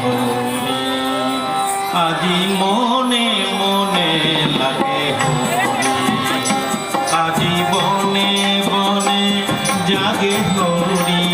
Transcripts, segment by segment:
হরি আজি মনে মনে লাগে আজি বনে বনে জাগে হরি।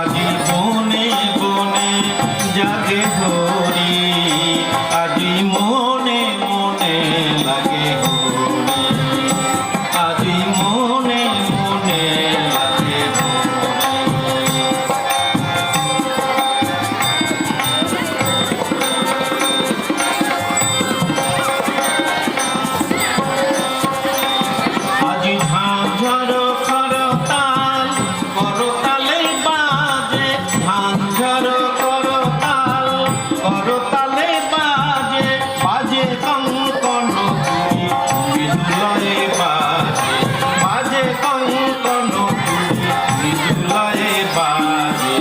আজি বনে বনে জাগে হরি। করতালে বাজে বাজে কঙ্কন তুলি বিদুলয়ে বাজে বাজে কঙ্কন তুলি বিদুলয়ে বাজে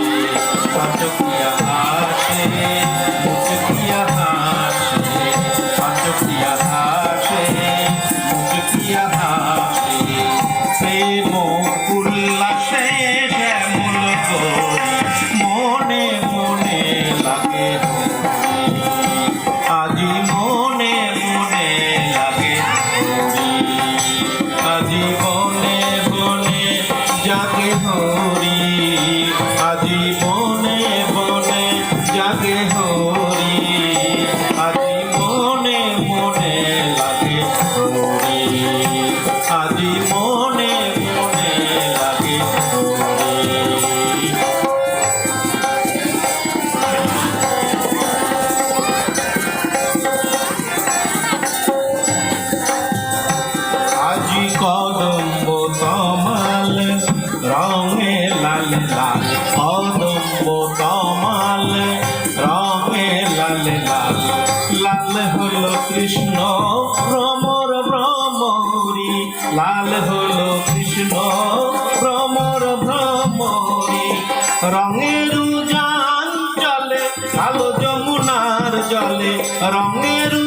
পাচকিয়া হাসে মুচকিয়া হাসে পাচকিয়া হাসে। লাগে হরি আজি মনে মনে লাগে আজি কদম্ব তমাল রঙে লাল লাল কদম্ব তমাল। হলো কৃষ্ণ, ভ্রমর ভ্রমরি। লাল হলো কৃষ্ণ, ভ্রমর ভ্রমরি। রঙের উজান চলে, কালো যমুনার জলে। রঙের